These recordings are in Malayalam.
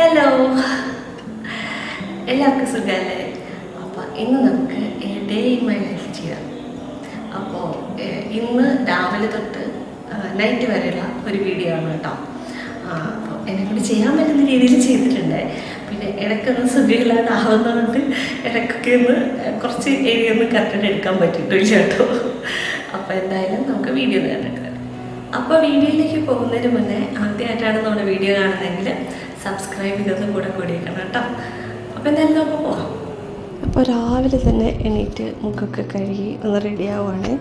ഹലോ. എല്ലാവർക്കും സുഖമല്ലേ? അപ്പോൾ ഇന്ന് നമുക്ക് ഡേ ഇൻ മൈ ലൈഫ് ചെയ്യാം. അപ്പോൾ ഇന്ന് രാവിലെ തൊട്ട് നൈറ്റ് വരെയുള്ള ഒരു വീഡിയോ ആണ് കേട്ടോ. അപ്പോൾ എന്നെക്കൊണ്ട് ചെയ്യാൻ പറ്റുന്ന രീതിയിൽ ചെയ്തിട്ടുണ്ട്. പിന്നെ ഇടയ്ക്കൊന്ന് സുഖമില്ലാതാവുന്നതുകൊണ്ട് ഇടയ്ക്കൊക്കെ ഒന്ന് കുറച്ച് ഏരിയ ഒന്ന് കറക്റ്റ് എടുക്കാൻ പറ്റിയിട്ടില്ല കേട്ടോ. അപ്പോൾ എന്തായാലും നമുക്ക് വീഡിയോ കണ്ടിട്ട് അപ്പോൾ വീഡിയോയിലേക്ക് പോകുന്നതിന് മുന്നേ ആദ്യമായിട്ടാണ് നമ്മുടെ വീഡിയോ കാണുന്നതെങ്കിൽ സബ്സ്ക്രൈബ് ചെയ്തതും കൂടെ കൂടിയേക്കണം കേട്ടോ. അപ്പോൾ എന്തായാലും നമുക്ക് പോവാം. അപ്പോൾ രാവിലെ തന്നെ എണീറ്റ് മുഖമൊക്കെ കഴുകി ഒന്ന് റെഡി ആവുകയാണ്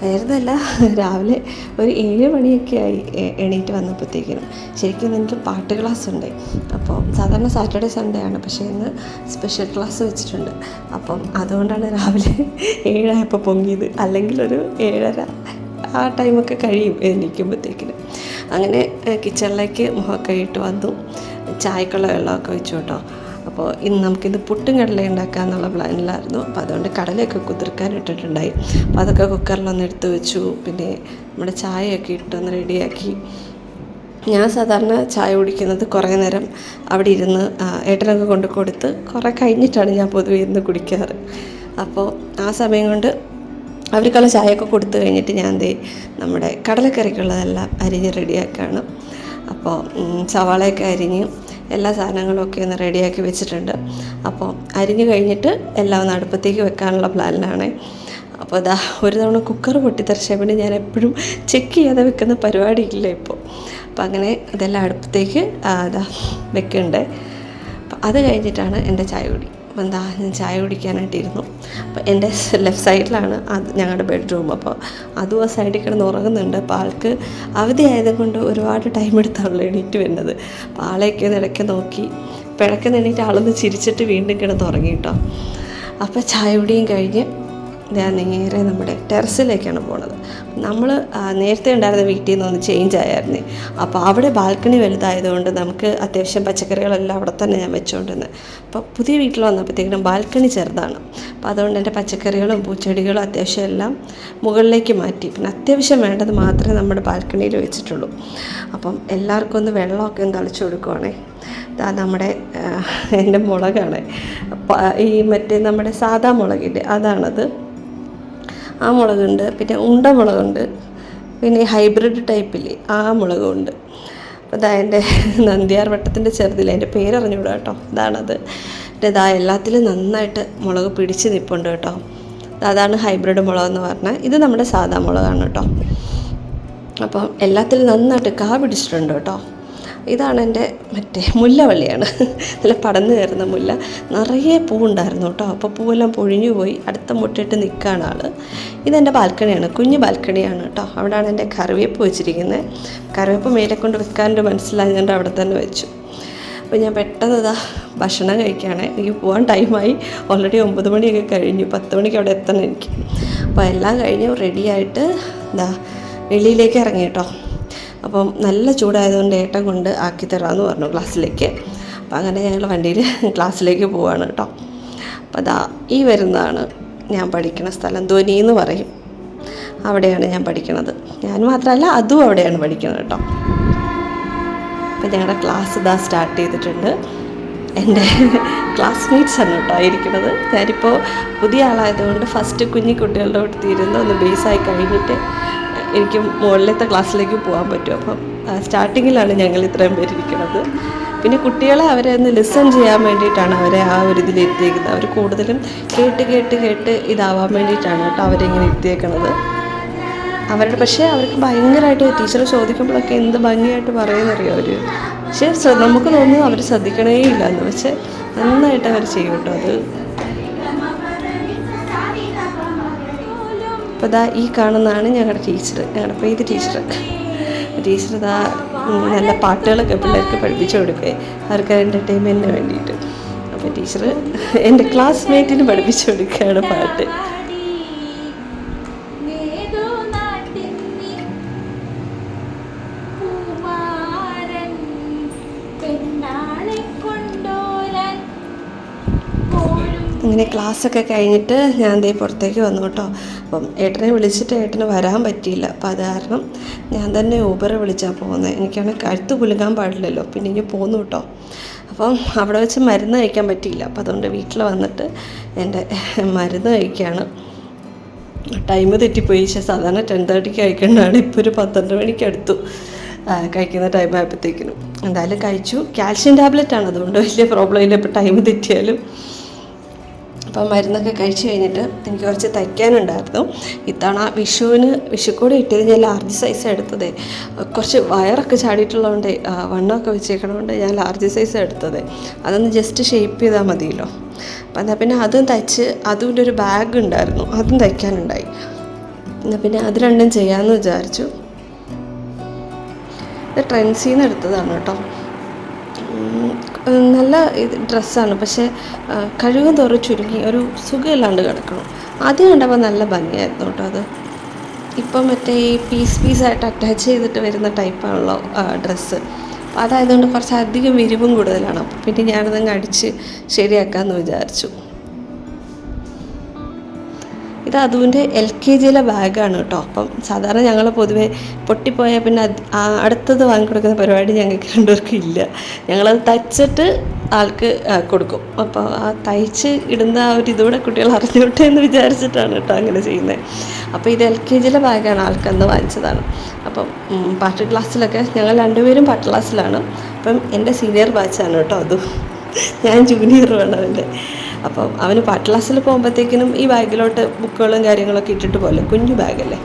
വേറെതല്ല രാവിലെ ഒരു ഏഴ് മണിയൊക്കെ ആയി എണീറ്റ് വന്നപ്പോഴത്തേക്കിനും. ശരിക്കും എനിക്ക് പാട്ട് ക്ലാസ് ഉണ്ട്. അപ്പോൾ സാധാരണ സാറ്റർഡേ സൺഡേ ആണ്. പക്ഷേ ഇന്ന് സ്പെഷ്യൽ ക്ലാസ് വെച്ചിട്ടുണ്ട്. അപ്പം അതുകൊണ്ടാണ് രാവിലെ ഏഴായപ്പോൾ പൊങ്ങിയത്. അല്ലെങ്കിൽ ഒരു ഏഴര ആ ടൈമൊക്കെ കഴിയും എണീക്കുമ്പോഴത്തേക്കിനും. അങ്ങനെ കിച്ചണിലേക്ക് മുഖമൊക്കെ ഇട്ട് വന്നു. ചായക്കുള്ള വെള്ളമൊക്കെ വെച്ചു കേട്ടോ. അപ്പോൾ ഇന്ന് നമുക്കിന്ന് പുട്ടും കടല ഉണ്ടാക്കാമെന്നുള്ള പ്ലാനിലായിരുന്നു. അപ്പോൾ അതുകൊണ്ട് കടലയൊക്കെ കുതിർക്കാൻ ഇട്ടിട്ടുണ്ടായി. അപ്പോൾ അതൊക്കെ കുക്കറിലൊന്ന് എടുത്ത് വെച്ചു. പിന്നെ നമ്മുടെ ചായയൊക്കെ ഇട്ടൊന്ന് റെഡിയാക്കി. ഞാൻ സാധാരണ ചായ കുടിക്കുന്നത് കുറേ നേരം അവിടെ ഇരുന്ന് ഏട്ടനൊക്കെ കൊണ്ട് കൊടുത്ത് കുറേ കഴിഞ്ഞിട്ടാണ് ഞാൻ പൊതുവെ ഇരുന്ന് കുടിക്കാറ്. അപ്പോൾ ആ സമയം കൊണ്ട് അവർക്കുള്ള ചായയൊക്കെ കൊടുത്തു കഴിഞ്ഞിട്ട് ഞാൻ ദേ നമ്മുടെ കടലക്കറിക്കുള്ളതെല്ലാം അരിഞ്ഞ് റെഡിയാക്കുകയാണ് അപ്പോൾ സവാളയൊക്കെ അരിഞ്ഞ് എല്ലാ സാധനങ്ങളും ഒക്കെ ഒന്ന് റെഡിയാക്കി വെച്ചിട്ടുണ്ട്. അപ്പോൾ അരിഞ്ഞു കഴിഞ്ഞിട്ട് എല്ലാം ഒന്ന് അടുപ്പത്തേക്ക് വെക്കാനുള്ള പ്ലാനിലാണ്. അപ്പോൾ അതാ ഒരു തവണ കുക്കർ പൊട്ടിത്തെറിച്ചപ്പോൾ ഞാൻ എപ്പോഴും ചെക്ക് ചെയ്യാതെ വെക്കുന്ന പരിപാടിയില്ല ഇപ്പോൾ. അപ്പം അങ്ങനെ അതെല്ലാം അടുപ്പത്തേക്ക് അതാ വെക്കണ്ടേ അത് കഴിഞ്ഞിട്ടാണ് എന്റെ ചായ കുടി. അപ്പം എന്താ ഞാൻ ചായ കുടിക്കാനായിട്ടിരുന്നു. അപ്പോൾ എന്റെ ലെഫ്റ്റ് സൈഡിലാണ് അത് ഞങ്ങളുടെ ബെഡ്റൂം. അപ്പോൾ അതും ആ സൈഡിൽ കിടന്ന് ഉറങ്ങുന്നുണ്ട്. അപ്പോൾ ആൾക്ക് അവധി ആയതുകൊണ്ട് ഒരുപാട് ടൈം എടുത്താണല്ലോ എണീറ്റ് വരുന്നത്. അപ്പോൾ ആളെയൊക്കെ നിലയ്ക്ക് നോക്കി. പിഴക്കുന്ന എണീറ്റ് ആളൊന്ന് ചിരിച്ചിട്ട് വീണ്ടും കിടന്ന് ഉറങ്ങി കേട്ടോ. അപ്പോൾ ചായ കുടിയും കഴിഞ്ഞ് ഞാൻ നേരെ നമ്മുടെ ടെറസിലേക്കാണ് പോണത്. നമ്മൾ നേരത്തെ ഉണ്ടായിരുന്ന വീട്ടിൽ നിന്ന് ഒന്ന് ചേഞ്ച് ആയിരുന്നു അപ്പോൾ അവിടെ ബാൽക്കണി വലുതായതുകൊണ്ട് നമുക്ക് അത്യാവശ്യം പച്ചക്കറികളെല്ലാം അവിടെ തന്നെ ഞാൻ വെച്ചുകൊണ്ടിരുന്നത് അപ്പോൾ പുതിയ വീട്ടിൽ വന്നപ്പോഴത്തേക്കിനും ബാൽക്കണി ചെറുതാണ്. അപ്പോൾ അതുകൊണ്ട് എന്റെ പച്ചക്കറികളും പൂച്ചെടികളും അത്യാവശ്യം എല്ലാം മുകളിലേക്ക് മാറ്റി. പിന്നെ അത്യാവശ്യം വേണ്ടത് മാത്രമേ നമ്മുടെ ബാൽക്കണിയിൽ വെച്ചിട്ടുള്ളൂ. അപ്പം എല്ലാവർക്കും ഒന്ന് വെള്ളമൊക്കെ ഒന്ന് തളിച്ചു കൊടുക്കുവാണേ. നമ്മുടെ എന്റെ മുളകാണ്. ഈ മറ്റേ നമ്മുടെ സാദാ മുളകില്ലേ അതാണത്. ആ മുളകുണ്ട് പിന്നെ ഉണ്ട മുളകുണ്ട് പിന്നെ ഹൈബ്രിഡ് ടൈപ്പിൽ ആ മുളകുണ്ട്. അപ്പോൾ ഇതാ എന്റെ നന്ദിയാർ വട്ടത്തിന്റെ ചെറുതില്ല എന്റെ പേരറിഞ്ഞൂടാ കേട്ടോ ഇതാണത്. പിന്നെ ഇതാ എല്ലാത്തിലും നന്നായിട്ട് മുളക് പിടിച്ച് നിൽപ്പുണ്ട് കേട്ടോ. അതാണ് ഹൈബ്രിഡ് മുളക് എന്ന് പറഞ്ഞാൽ ഇത് നമ്മുടെ സാധാ മുളകാണ് കേട്ടോ. അപ്പം എല്ലാത്തിലും നന്നായിട്ട് കാ പിടിച്ചിട്ടുണ്ട് കേട്ടോ. ഇതാണ് എന്റെ മറ്റേ മുല്ലവള്ളിയാണ്. നല്ല പടന്നു കയറുന്ന മുല്ല. നിറയെ പൂവുണ്ടായിരുന്നു കേട്ടോ. അപ്പോൾ പൂവെല്ലാം പൊഴിഞ്ഞു പോയി. അടുത്ത മുട്ടിട്ട് നിൽക്കുകയാണ് ആൾ. ഇതെന്റെ ബാൽക്കണിയാണ്. കുഞ്ഞു ബാൽക്കണിയാണ് കേട്ടോ. അവിടെയാണ് എന്റെ കറിവേപ്പ് വെച്ചിരിക്കുന്നത്. കറിവേപ്പ് മേലെ കൊണ്ട് വെക്കാനൊരു മനസ്സിലായതുകൊണ്ട് അവിടെ തന്നെ വെച്ചു. അപ്പോൾ ഞാൻ പെട്ടെന്ന് ഇതാ ഭക്ഷണം കഴിക്കുകയാണ്. എനിക്ക് പോകാൻ ടൈമായി. ഓൾറെഡി ഒമ്പത് മണിയൊക്കെ കഴിഞ്ഞു. പത്ത് മണിക്ക് അവിടെ എത്തണം എനിക്ക്. അപ്പോൾ എല്ലാം കഴിഞ്ഞു റെഡിയായിട്ട് ഇതാ വെളിയിലേക്ക് ഇറങ്ങി കേട്ടോ. അപ്പം നല്ല ചൂടായതുകൊണ്ട് ഏട്ടൻ കൊണ്ട് ആക്കി തരാമെന്ന് പറഞ്ഞു ക്ലാസ്സിലേക്ക്. അപ്പം അങ്ങനെ ഞങ്ങൾ വണ്ടിയിൽ ക്ലാസ്സിലേക്ക് പോവാണ് കേട്ടോ. അപ്പം അതാ ഈ വരുന്നതാണ് ഞാൻ പഠിക്കുന്ന സ്ഥലം. ധ്വനി എന്ന് പറയും. അവിടെയാണ് ഞാൻ പഠിക്കുന്നത് ഞാൻ മാത്രമല്ല അതും അവിടെയാണ് പഠിക്കുന്നത് കേട്ടോ. അപ്പം ഞങ്ങളുടെ ക്ലാസ് ഇതാ സ്റ്റാർട്ട് ചെയ്തിട്ടുണ്ട്. എന്റെ ക്ലാസ്മേറ്റ്സ് ആണ് കേട്ടോ ഇരിക്കുന്നത് ഞാനിപ്പോൾ പുതിയ ആളായതുകൊണ്ട് ഫസ്റ്റ് കുഞ്ഞു കുട്ടികളുടെ അടുത്ത് ഇരുന്ന് ഒന്ന് ബേസായി കഴിഞ്ഞിട്ട് എനിക്ക് മുകളിലത്തെ ക്ലാസ്സിലേക്ക് പോകാൻ പറ്റും. അപ്പം സ്റ്റാർട്ടിങ്ങിലാണ് ഞങ്ങൾ ഇത്രയും പേര് ഇരിക്കുന്നത്. പിന്നെ കുട്ടികളെ അവരെ ഒന്ന് ലിസൺ ചെയ്യാൻ വേണ്ടിയിട്ടാണ് അവരെ ആ ഒരു ഇതിൽ ഇരുത്തിയേക്കുന്നത് അവർ കൂടുതലും കേട്ട് കേട്ട് കേട്ട് ഇതാവാൻ വേണ്ടിയിട്ടാണ് കേട്ടോ അവരിങ്ങനെ എത്തിയേക്കുന്നത് അവരുടെ പക്ഷേ അവർക്ക് ഭയങ്കരമായിട്ട് ടീച്ചർ ചോദിക്കുമ്പോഴൊക്കെ എന്ത് ഭംഗിയായിട്ട് പറയുന്നറിയോ അവർ പക്ഷേ നമുക്ക് തോന്നുന്നു അവർ ശ്രദ്ധിക്കണേ ഇല്ല എന്ന്. പക്ഷേ നന്നായിട്ട് അവർ ചെയ്യും കേട്ടോ അത്. അപ്പോൾ ഇതാ ഈ കാണുന്നതാണ് ഞങ്ങളുടെ ടീച്ചർ ഞങ്ങളുടെ പ്രീതി ടീച്ചർ ടീച്ചർ ഇതാ നല്ല പാട്ടുകളൊക്കെ പിള്ളേർക്ക് പഠിപ്പിച്ചു കൊടുക്കേ അവർക്ക് എന്റർടൈൻമെന്റിന് വേണ്ടിയിട്ട്. അപ്പോൾ ടീച്ചർ എന്റെ ക്ലാസ്മേറ്റിന് പഠിപ്പിച്ചു കൊടുക്കുകയാണ് പാട്ട്. അങ്ങനെ ക്ലാസ്സൊക്കെ കഴിഞ്ഞിട്ട് ഞാൻ ദേ പുറത്തേക്ക് വന്നു കേട്ടോ. അപ്പം ഏട്ടനെ വിളിച്ചിട്ട് ഏട്ടന് വരാൻ പറ്റിയില്ല. അപ്പം അത് കാരണം ഞാൻ തന്നെ ഊബർ വിളിച്ചാൽ പോകുന്നത് എനിക്കാണെങ്കിൽ കഴുത്ത് കുലുങ്ങാൻ പാടില്ലല്ലോ. പിന്നെ ഇനി പോന്നു കേട്ടോ അപ്പം അവിടെ വെച്ച് മരുന്ന് കഴിക്കാൻ പറ്റിയില്ല. അപ്പം അതുകൊണ്ട് വീട്ടിൽ വന്നിട്ട് എന്റെ മരുന്ന് കഴിക്കുകയാണ് ടൈം തെറ്റിപ്പോയി. പക്ഷേ സാധാരണ ടെൻ തേർട്ടിക്ക് കഴിക്കേണ്ടതാണ്. ഇപ്പോൾ ഒരു പന്ത്രണ്ട് മണിക്ക് അടുത്തു. കഴിക്കുന്ന ടൈം ആയപ്പോഴത്തേക്കിനും എന്തായാലും കഴിച്ചു. കാൽഷ്യം ടാബ്ലറ്റ് ആണ്. അതുകൊണ്ട് വലിയ പ്രോബ്ലം ഇല്ല. ഇപ്പോൾ ടൈം തെറ്റിയാലും. അപ്പം മരുന്നൊക്കെ കഴിച്ച് കഴിഞ്ഞിട്ട് എനിക്ക് കുറച്ച് തയ്ക്കാനുണ്ടായിരുന്നു. ഇത്തവണ വിഷുവിന് വിഷുക്കൂടെ ഇട്ടത് ഞാൻ ലാർജ് സൈസ് എടുത്തത്. കുറച്ച് വയറൊക്കെ ചാടിയിട്ടുള്ളതുകൊണ്ട് വണ്ണമൊക്കെ വെച്ചേക്കണതുകൊണ്ട് ഞാൻ ലാർജ് സൈസ് എടുത്തത്. അതൊന്ന് ജസ്റ്റ് ഷേപ്പ് ചെയ്താൽ മതിയല്ലോ. അപ്പം എന്നാൽ പിന്നെ അതും തയ്ച്ച് അതും ഒരു ബാഗ് ഉണ്ടായിരുന്നു. അതും തയ്ക്കാനുണ്ടായി. എന്നാൽ പിന്നെ അത് രണ്ടും ചെയ്യാമെന്ന് വിചാരിച്ചു. ഇത് ട്രെൻസിൽ നിന്ന് എടുത്തതാണ് കേട്ടോ. നല്ല ഡ്രസ്സാണ്. പക്ഷേ കഴിവ് തോറും ചുരുങ്ങി ഒരു സുഖമില്ലാണ്ട് കിടക്കണം. ആദ്യം കണ്ടപ്പോൾ നല്ല ഭംഗിയായിരുന്നു കേട്ടോ അത്. ഇപ്പം മറ്റേ ഈ പീസ് പീസായിട്ട് അറ്റാച്ച് ചെയ്തിട്ട് വരുന്ന ടൈപ്പാണല്ലോ ഡ്രസ്സ്. അപ്പോൾ അതായതുകൊണ്ട് കുറച്ച് അധികം വിരിവും കൂടുതലാണ്. അപ്പോൾ പിന്നെ ഞാനതങ്ങ് അടിച്ച് ശരിയാക്കാമെന്ന് വിചാരിച്ചു. ഇത് അതുവിന്റെ എൽ കെ ജിയിലെ ബാഗാണ് കേട്ടോ. അപ്പം സാധാരണ ഞങ്ങൾ പൊതുവെ പൊട്ടിപ്പോയാൽ പിന്നെ അടുത്തത് വാങ്ങിക്കൊടുക്കുന്ന പരിപാടി ഞങ്ങൾക്ക് രണ്ടുപേർക്കും ഇല്ല. ഞങ്ങളത് തയ്ച്ചിട്ട് ആൾക്ക് കൊടുക്കും. അപ്പോൾ ആ തയ്ച്ച് ഇടുന്ന ആ ഒരു ഇതോടെ കുട്ടികൾ അറിഞ്ഞോട്ടെ എന്ന് വിചാരിച്ചിട്ടാണ് കേട്ടോ അങ്ങനെ ചെയ്യുന്നത്. അപ്പോൾ ഇത് എൽ കെ ജിയിലെ ബാഗാണ് ആൾക്കന്ന് വാങ്ങിച്ചതാണ്. അപ്പം പാട്ട് ക്ലാസ്സിലൊക്കെ ഞങ്ങൾ രണ്ടുപേരും പാട്ട് ക്ലാസ്സിലാണ്. അപ്പം എന്റെ സീനിയർ ബാച്ചാണ് കേട്ടോ അതും. ഞാൻ ജൂനിയർ ജൂനിയറുമാണ് അവന്റെ. അപ്പം അവന് പാട്ട് ക്ലാസ്സിൽ പോകുമ്പോഴത്തേക്കിനും ഈ ബാഗിലോട്ട് ബുക്കുകളും കാര്യങ്ങളൊക്കെ ഇട്ടിട്ട് പോലെ കുഞ്ഞു ബാഗല്ലേ?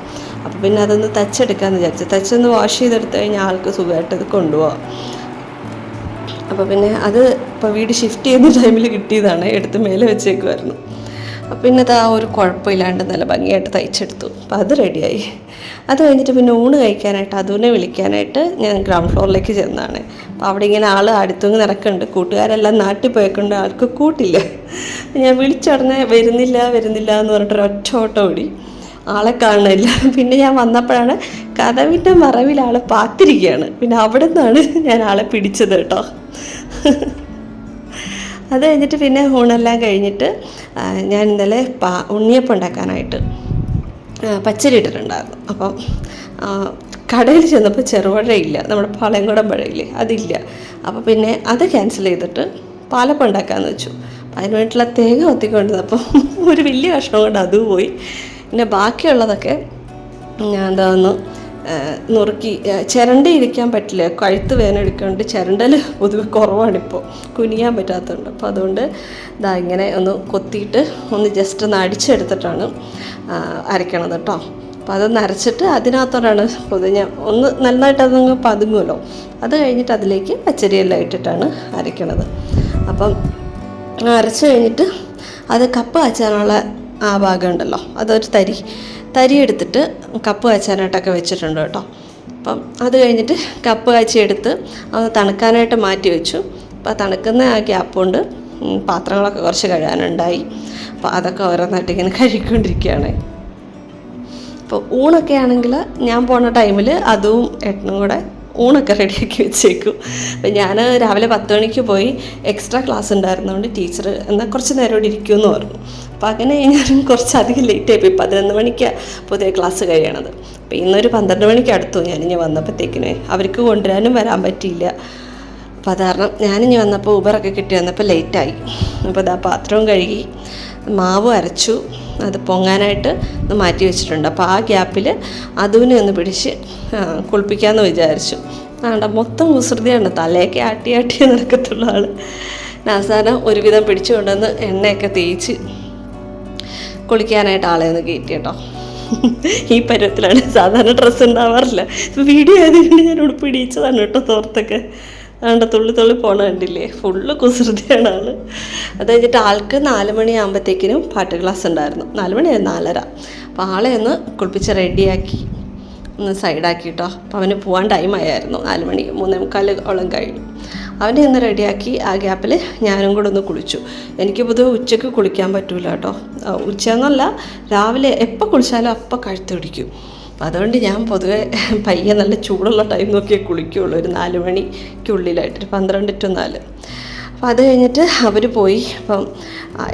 അപ്പോൾ പിന്നെ അതൊന്ന് തച്ചെടുക്കാമെന്ന് വിചാരിച്ചു. തച്ചൊന്ന് വാഷ് ചെയ്തെടുത്ത് കഴിഞ്ഞാൽ ആൾക്ക് സുഖമായിട്ട് ഇത് കൊണ്ടുപോകാം അപ്പോൾ പിന്നെ അത് ഇപ്പോൾ വീട് ഷിഫ്റ്റ് ചെയ്യുന്ന ടൈമിൽ കിട്ടിയതാണ്. എടുത്ത് മേലെ വെച്ചേക്കുമായിരുന്നു പിന്നെ ആ ഒരു കുഴപ്പമില്ലാണ്ട് നല്ല ഭംഗിയായിട്ട് തയ്ച്ചെടുത്തു. അപ്പം അത് റെഡിയായി അത് കഴിഞ്ഞിട്ട് പിന്നെ ഊണ് കഴിക്കാനായിട്ട് അതുവിനെ വിളിക്കാനായിട്ട് ഞാൻ ഗ്രൗണ്ട് ഫ്ലോറിലേക്ക് ചെന്നാണ്. അപ്പോൾ അവിടെ ഇങ്ങനെ ആൾ അടുത്തുനിന്ന് നടക്കുന്നുണ്ട്. കൂട്ടുകാരെല്ലാം നാട്ടിൽ പോയിക്കൊണ്ട് ആൾക്ക് കൂട്ടില്ല. ഞാൻ വിളിച്ചുടനെ വരുന്നില്ല വരുന്നില്ല എന്ന് പറഞ്ഞിട്ട് ഒറ്റ ഓട്ടം ഓടി. ആളെ കാണുന്നില്ല. പിന്നെ ഞാൻ വന്നപ്പോഴാണ് കഥവിന്റെ മറവിൽ ആളെ പാത്തിരിക്കുകയാണ്. പിന്നെ അവിടെ നിന്നാണ് ഞാൻ ആളെ പിടിച്ചത് കേട്ടോ. അത് കഴിഞ്ഞിട്ട് പിന്നെ ഊണെല്ലാം കഴിഞ്ഞിട്ട് ഞാൻ ഇന്നലെ പാ ഉണ്ണിയപ്പം ഉണ്ടാക്കാനായിട്ട് പച്ചരി ഇട്ടിട്ടുണ്ടായിരുന്നു. അപ്പം കടയിൽ ചെന്നപ്പോൾ ചെറുപഴയില്ല നമ്മുടെ പാളയംകുടം പഴയില്ലേ അതില്ല. അപ്പോൾ പിന്നെ അത് ക്യാൻസൽ ചെയ്തിട്ട് പാലപ്പം ഉണ്ടാക്കാമെന്ന് വെച്ചു. അതിന് വേണ്ടിയിട്ടുള്ള തേങ്ങ ഒത്തിക്കൊണ്ടിരുന്നപ്പം ഒരു വലിയ കഷ്ണം കൊണ്ട് അതും പോയി. പിന്നെ ബാക്കിയുള്ളതൊക്കെ ഞാൻ എന്താ ഒന്ന് നുറുക്കി ചിരണ്ടയിരിക്കാൻ പറ്റില്ല. കഴുത്ത് വേദനെടുക്കൊണ്ട് ചിരണ്ടൽ പൊതുവെ കുറവാണിപ്പോൾ കുനിയാൻ പറ്റാത്തതുകൊണ്ട്. അപ്പോൾ അതുകൊണ്ട് ഇതാ ഇങ്ങനെ ഒന്ന് കൊത്തിയിട്ട് ഒന്ന് ജസ്റ്റ് ഒന്ന് അടിച്ചെടുത്തിട്ടാണ് അരയ്ക്കണത് കേട്ടോ അപ്പോൾ അതൊന്ന് അരച്ചിട്ട് അതിനകത്തോടാണ് പൊതുവെ ഞാൻ ഒന്ന് നന്നായിട്ട് അതങ്ങ് പതുങ്ങുമല്ലോ അത് കഴിഞ്ഞിട്ട് അതിലേക്ക് പച്ചരിയെല്ലാം ഇട്ടിട്ടാണ് അരയ്ക്കണത് അപ്പം അരച്ച് കഴിഞ്ഞിട്ട് അത് കപ്പ് അച്ചാനുള്ള ആ ഭാഗം ഉണ്ടല്ലോ. അതൊരു തരി തരി എടുത്തിട്ട് കപ്പ് കാച്ചാനായിട്ടൊക്കെ വെച്ചിട്ടുണ്ട് കേട്ടോ. അപ്പം അത് കഴിഞ്ഞിട്ട് കപ്പ് കാച്ചിയെടുത്ത് അത് തണുക്കാനായിട്ട് മാറ്റി വെച്ചു. അപ്പോൾ തണുക്കുന്ന ആ ഗ്യാപ്പ് കൊണ്ട് പാത്രങ്ങളൊക്കെ കുറച്ച് കഴുകാനുണ്ടായി. അപ്പോൾ അതൊക്കെ ഓരോന്നായിട്ട് ഇങ്ങനെ കഴുകിക്കൊണ്ടിരിക്കുകയാണ്. അപ്പോൾ ഊണൊക്കെ ആണെങ്കിൽ ഞാൻ പോണ ടൈമിൽ അതും എട്ടനും കൂടെ ഊണൊക്കെ റെഡിയാക്കി വെച്ചേക്കും. അപ്പം ഞാൻ രാവിലെ പത്ത് മണിക്ക് പോയി എക്സ്ട്രാ ക്ലാസ് ഉണ്ടായിരുന്നതുകൊണ്ട് ടീച്ചർ എന്നാൽ കുറച്ച് നേരം ഇവിടെ ഇരിക്കുമെന്ന് പറഞ്ഞു. അപ്പം അങ്ങനെ ഞാൻ കുറച്ചധികം ലേറ്റ് ആയിപ്പോയി പതിനൊന്ന് മണിക്കാണ് പുതിയ ക്ലാസ് കഴിയണത്. അപ്പം ഇന്നൊരു പന്ത്രണ്ട് മണിക്ക് അടുത്തു ഞാനിഞ്ഞ് വന്നപ്പോഴത്തേക്കിന് അവർക്ക് കൊണ്ടുവരാനും വരാൻ പറ്റിയില്ല. അപ്പോൾ അത് കാരണം ഞാനിഞ്ഞ് വന്നപ്പോൾ ഊബറൊക്കെ കിട്ടി വന്നപ്പോൾ ലേറ്റായി അപ്പോൾ അതാ പാത്രവും കഴുകി. മാവ് അരച്ചു അത് പൊങ്ങാനായിട്ട് മാറ്റി വെച്ചിട്ടുണ്ട്. അപ്പോൾ ആ ഗ്യാപ്പിൽ അതുവിനെ ഒന്ന് പിടിച്ച് കുളിപ്പിക്കാമെന്ന് വിചാരിച്ചു. ആണ്ട മൊത്തം കുസൃതിയാണ്. തലയൊക്കെ ആട്ടി ആട്ടി നടക്കത്തുള്ള ആൾ അവസാനം ഒരുവിധം പിടിച്ചു കൊണ്ടുവന്ന് എണ്ണയൊക്കെ തേച്ച് കുളിക്കാനായിട്ട് ആളെ ഒന്ന് കയറ്റി കേട്ടോ. ഈ പരുവത്തിലാണ് സാധാരണ ഡ്രസ്സ് ഉണ്ടാവാറില്ല. വീഡിയോ ആയതുകൊണ്ട് ഞാൻ ഉടുപ്പിടിയിച്ചതാണ് കേട്ടോ തോർത്തൊക്കെ. അതുകൊണ്ട് തുള്ളി തുള്ളി പോണ കണ്ടില്ലേ? ഫുള്ള് കുസൃതിയാണ് ആൾ. അത് കഴിഞ്ഞിട്ട് ആൾക്ക് നാല് മണിയാകുമ്പോഴത്തേക്കിനും പാട്ട് ക്ലാസ് ഉണ്ടായിരുന്നു. നാല് മണി നാലര. അപ്പോൾ ആളെ ഒന്ന് കുളിപ്പിച്ച് റെഡിയാക്കി. ഒന്ന് സൈഡാക്കി കേട്ടോ അപ്പോൾ അവന് പോകാൻ ടൈം ആയായിരുന്നു. നാല് മണി മൂന്നേ മുക്കാൽ ഓളം കഴിഞ്ഞു. അവനെ ഒന്ന് റെഡിയാക്കി ആ ഗ്യാപ്പിൽ ഞാനും കൂടെ ഒന്ന് കുളിച്ചു. എനിക്ക് പൊതുവെ ഉച്ചയ്ക്ക് കുളിക്കാൻ പറ്റൂല കേട്ടോ. ഉച്ചയെന്നല്ല രാവിലെ എപ്പോൾ കുളിച്ചാലും അപ്പം കഴുത്ത് പിടിക്കും. അപ്പം അതുകൊണ്ട് ഞാൻ പൊതുവെ പയ്യെ നല്ല ചൂടുള്ള ടൈം നോക്കിയേ കുളിക്കുകയുള്ളൂ ഒരു നാല് മണിക്കുള്ളിലായിട്ട് ഒരു പന്ത്രണ്ട് ടു നാല്. അപ്പം അത് കഴിഞ്ഞിട്ട് അവർ പോയി. അപ്പം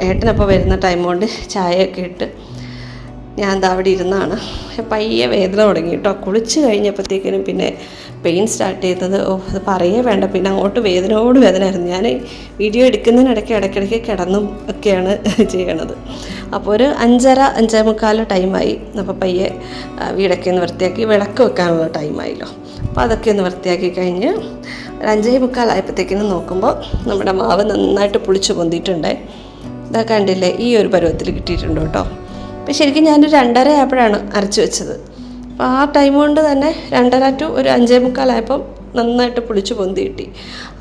ഏട്ടനപ്പോൾ വരുന്ന ടൈം കൊണ്ട് ചായയൊക്കെ ഇട്ട് ഞാൻ എന്താ അവിടെ ഇരുന്നാണ്. പയ്യെ വേദന തുടങ്ങി കേട്ടോ. കുളിച്ച് കഴിഞ്ഞപ്പോഴത്തേക്കിനും പിന്നെ പെയിൻ സ്റ്റാർട്ട് ചെയ്തത്. ഓ അത് പറയേ വേണ്ട. പിന്നെ അങ്ങോട്ട് വേദനയോട് വേദനയായിരുന്നു. ഞാൻ വീഡിയോ എടുക്കുന്നതിനിടയ്ക്ക് ഇടയ്ക്കിടയ്ക്ക് കിടന്നും ഒക്കെയാണ് ചെയ്യണത്. അപ്പോൾ ഒരു അഞ്ചര അഞ്ചേ മുക്കാൽ ടൈമായി അപ്പോൾ പയ്യെ വീടൊക്കെ ഒന്ന് വൃത്തിയാക്കി വിളക്ക് വെക്കാനുള്ള ടൈമായല്ലോ അപ്പോൾ അതൊക്കെ ഒന്ന് വൃത്തിയാക്കി കഴിഞ്ഞ് ഒരു അഞ്ചേ മുക്കാലായപ്പോഴത്തേക്കിനും നോക്കുമ്പോൾ നമ്മുടെ മാവ് നന്നായിട്ട് പുളിച്ച് പൊന്തിയിട്ടുണ്ട്. ഇതാ കണ്ടില്ലേ ഈ ഒരു പരുവത്തിൽ കിട്ടിയിട്ടുണ്ട് കേട്ടോ. അപ്പോൾ ശരിക്കും ഞാനൊരു രണ്ടര ആയപ്പോഴാണ് അരച്ചു വെച്ചത്. അപ്പോൾ ആ ടൈം കൊണ്ട് തന്നെ രണ്ടര ടു ഒരു അഞ്ചേ മുക്കാലായപ്പം നന്നായിട്ട് പുളിച്ച് പൊന്തി കിട്ടി.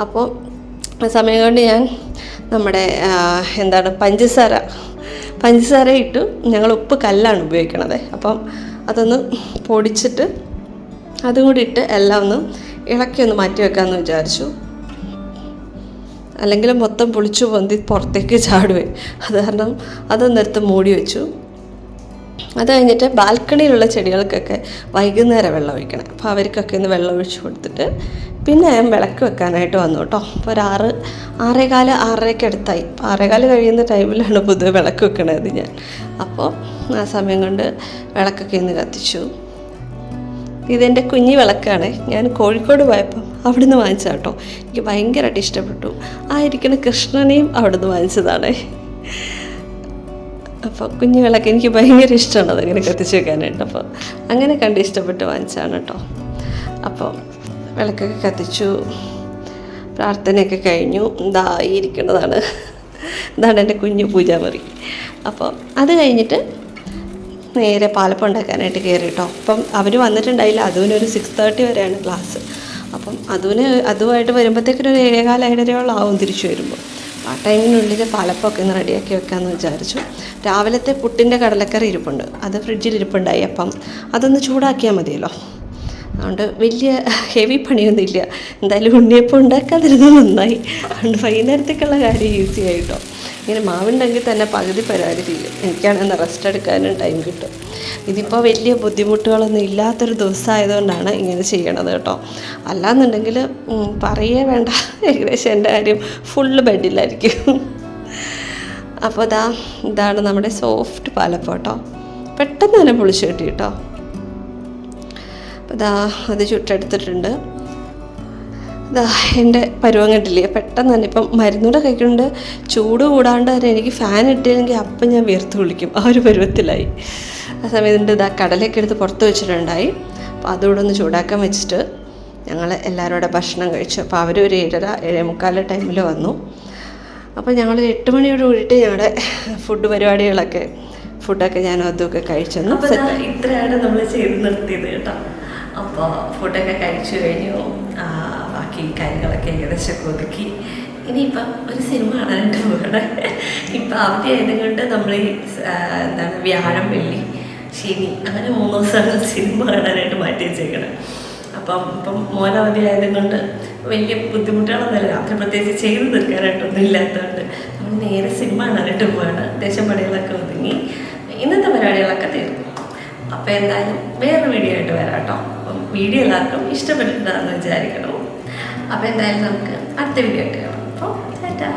അപ്പോൾ സമയം കൊണ്ട് ഞാൻ നമ്മുടെ എന്താണ് പഞ്ചസാര പഞ്ചസാര ഇട്ടു. ഞങ്ങൾ ഉപ്പ് കല്ലാണ് ഉപയോഗിക്കണത്. അപ്പം അതൊന്ന് പൊടിച്ചിട്ട് അതും കൂടി ഇട്ട് എല്ലാം ഒന്ന് ഇളക്കി ഒന്ന് മാറ്റി വെക്കാമെന്ന് വിചാരിച്ചു. അല്ലെങ്കിൽ മൊത്തം പൊളിച്ചു പൊന്തി പുറത്തേക്ക് ചാടുവേ. അത് കാരണം അതൊന്നെടുത്ത് മൂടി വെച്ചു. അത് കഴിഞ്ഞിട്ട് ബാൽക്കണിയിലുള്ള ചെടികൾക്കൊക്കെ വൈകുന്നേരം വെള്ളം ഒഴിക്കണം. അപ്പോൾ അവർക്കൊക്കെ ഒന്ന് വെള്ളം ഒഴിച്ച് കൊടുത്തിട്ട് പിന്നെ ഞാൻ വിളക്ക് വെക്കാനായിട്ട് വന്നു കേട്ടോ. അപ്പോൾ ഒരു ആറ് ആറേകാൽ ആറരയ്ക്ക് അടുത്തായി. അപ്പോൾ ആറേകാൽ കഴിയുന്ന ടൈമിലാണ് പൊതുവെ വിളക്ക് വെക്കണത് ഞാൻ. അപ്പോൾ ആ സമയം കൊണ്ട് വിളക്കൊക്കെ ഒന്ന് കത്തിച്ചു. ഇതെന്റെ കുഞ്ഞി വിളക്കാണ്. ഞാൻ കോഴിക്കോട് പോയപ്പം അവിടുന്ന് വാങ്ങിച്ചാ കേട്ടോ. എനിക്ക് ഭയങ്കരമായിട്ട് ഇഷ്ടപ്പെട്ടു. ആ കൃഷ്ണനെയും അവിടുന്ന് വാങ്ങിച്ചതാണ്. അപ്പോൾ കുഞ്ഞുങ്ങളൊക്കെ എനിക്ക് ഭയങ്കര ഇഷ്ടമാണ് അതങ്ങനെ കത്തിച്ച് വെക്കാനായിട്ട്. അപ്പോൾ അങ്ങനെ കണ്ട് ഇഷ്ടപ്പെട്ട് വാങ്ങിച്ചാണ് കേട്ടോ. അപ്പോൾ വിളക്കൊക്കെ കത്തിച്ചു. പ്രാർത്ഥനയൊക്കെ കഴിഞ്ഞു. ഇതാ ഇരിക്കുന്നതാണ്. ഇതാണ് എന്റെ കുഞ്ഞു പൂജാമുറി. അപ്പോൾ അത് കഴിഞ്ഞിട്ട് നേരെ പാലപ്പം ഉണ്ടാക്കാനായിട്ട് കയറി കേട്ടോ. അപ്പം അവർ വന്നിട്ടുണ്ടായില്ല. അതുവിന് ഒരു സിക്സ് തേർട്ടി വരെയാണ് ക്ലാസ് അപ്പം അതുവിന് അതുമായിട്ട് വരുമ്പോഴത്തേക്കൊരു ഏഴേകാല ഏഴരയോളം ആവും തിരിച്ചു വരുമ്പോൾ. ആ ടൈമിനുള്ളിൽ പാലപ്പമൊക്കെ ഒന്ന് റെഡിയാക്കി വെക്കാമെന്ന് വിചാരിച്ചു. രാവിലത്തെ പുട്ടിന്റെ കടലക്കറി ഇരിപ്പുണ്ട്. അത് ഫ്രിഡ്ജിൽ ഇരിപ്പുണ്ടായി. അപ്പം അതൊന്ന് ചൂടാക്കിയാൽ മതിയല്ലോ. അതുകൊണ്ട് വലിയ ഹെവി പണിയൊന്നും ഇല്ല. എന്തായാലും ഉണ്ണിയപ്പം ഉണ്ടാക്കാതിരുന്നത് നന്നായി. അതുകൊണ്ട് വൈകുന്നേരത്തേക്കുള്ള കാര്യം ഈസി ആയിട്ടോ ഇങ്ങനെ മാവുണ്ടെങ്കിൽ തന്നെ പകുതി പരിപാടി ചെയ്യും എനിക്കാണെന്ന് റെസ്റ്റ് എടുക്കാനും ടൈം കിട്ടും. ഇതിപ്പോൾ വലിയ ബുദ്ധിമുട്ടുകളൊന്നും ഇല്ലാത്തൊരു ദിവസമായതുകൊണ്ടാണ് ഇങ്ങനെ ചെയ്യണത് കേട്ടോ. അല്ലാന്നുണ്ടെങ്കിൽ പറയേ വേണ്ട. ഏകദേശം എന്റെ കാര്യം ഫുള്ള് ബെഡിലായിരിക്കും. അപ്പോൾ ഇതാ ഇതാണ് നമ്മുടെ സോഫ്റ്റ് പാലപ്പോട്ടോ. പെട്ടെന്ന് തന്നെ പൊളിച്ച് കിട്ടി കേട്ടോ. അപ്പോൾ ഇതാ അത് ചുട്ടെടുത്തിട്ടുണ്ട്. ഇതാ എന്റെ പരുവം കണ്ടില്ലേ? പെട്ടെന്ന് തന്നെ ഇപ്പം മരുന്നൂടെ കഴിക്കുന്നുണ്ട്. ചൂട് കൂടാണ്ട് തന്നെ എനിക്ക് ഫാൻ ഇട്ടില്ലെങ്കിൽ അപ്പം ഞാൻ വീർത്ത് വിളിക്കും. ആ ഒരു പരുവത്തിലായി. ആ സമയത്ത് ഇതാ കടലൊക്കെ എടുത്ത് പുറത്ത് വെച്ചിട്ടുണ്ടായി. അപ്പോൾ അതുകൂടെ ഒന്ന് ചൂടാക്കാൻ വെച്ചിട്ട് ഞങ്ങൾ എല്ലാവരോടെ കൂടെ ഭക്ഷണം കഴിച്ചു. അപ്പോൾ അവർ ഒരു ഏഴര ഏഴേ മുക്കാല ടൈമിൽ വന്നു. അപ്പോൾ ഞങ്ങൾ എട്ട് മണിയോട് കൂടിയിട്ട് ഞങ്ങളുടെ ഫുഡ് പരിപാടികളൊക്കെ ഫുഡൊക്കെ ഞാൻ അതുമൊക്കെ കഴിച്ചെന്ന് ഇത്രയാണ് നമ്മൾ ചെയ്ത് നിർത്തിയത് കേട്ടോ. അപ്പോൾ ഫുഡൊക്കെ കഴിച്ചു കഴിഞ്ഞു. ബാക്കി കാര്യങ്ങളൊക്കെ ഏകദേശം ഒതുക്കി. ഇനിയിപ്പം ഒരു സിനിമ കാണാനായിട്ട് പോകണം. ഇപ്പം അവധി ആയതുകൊണ്ട് നമ്മൾ എന്താണ് വ്യാഴം വെള്ളി ശനി അങ്ങനെ മൂന്ന് ദിവസമാണ് സിനിമ കാണാനായിട്ട് മാറ്റി വെച്ചേക്കണം. അപ്പം ഇപ്പം മോനവധി ആയതുകൊണ്ട് വലിയ ബുദ്ധിമുട്ടുകളൊന്നുമില്ല. രാത്രി പ്രത്യേകിച്ച് ചെയ്ത് തീർക്കാനായിട്ടൊന്നും ഇല്ലാത്തതുകൊണ്ട് നമ്മൾ നേരെ സിനിമ കാണാനായിട്ട് പോവാണ്. അത്യാവശ്യം പണികളൊക്കെ ഒതുങ്ങി. ഇന്നത്തെ പരിപാടികളൊക്കെ തീർന്നു അപ്പോൾ എന്തായാലും വേറെ വീഡിയോ ആയിട്ട് വരാം കേട്ടോ. അപ്പം വീഡിയോ എല്ലാവർക്കും ഇഷ്ടപ്പെട്ടിട്ടുണ്ടാകുമെന്ന് വിചാരിക്കണം അപ്പോൾ എന്തായാലും നമുക്ക് അടുത്ത വീഡിയോ ആയിട്ട് കാണാം. അപ്പോൾ ടാറ്റാ.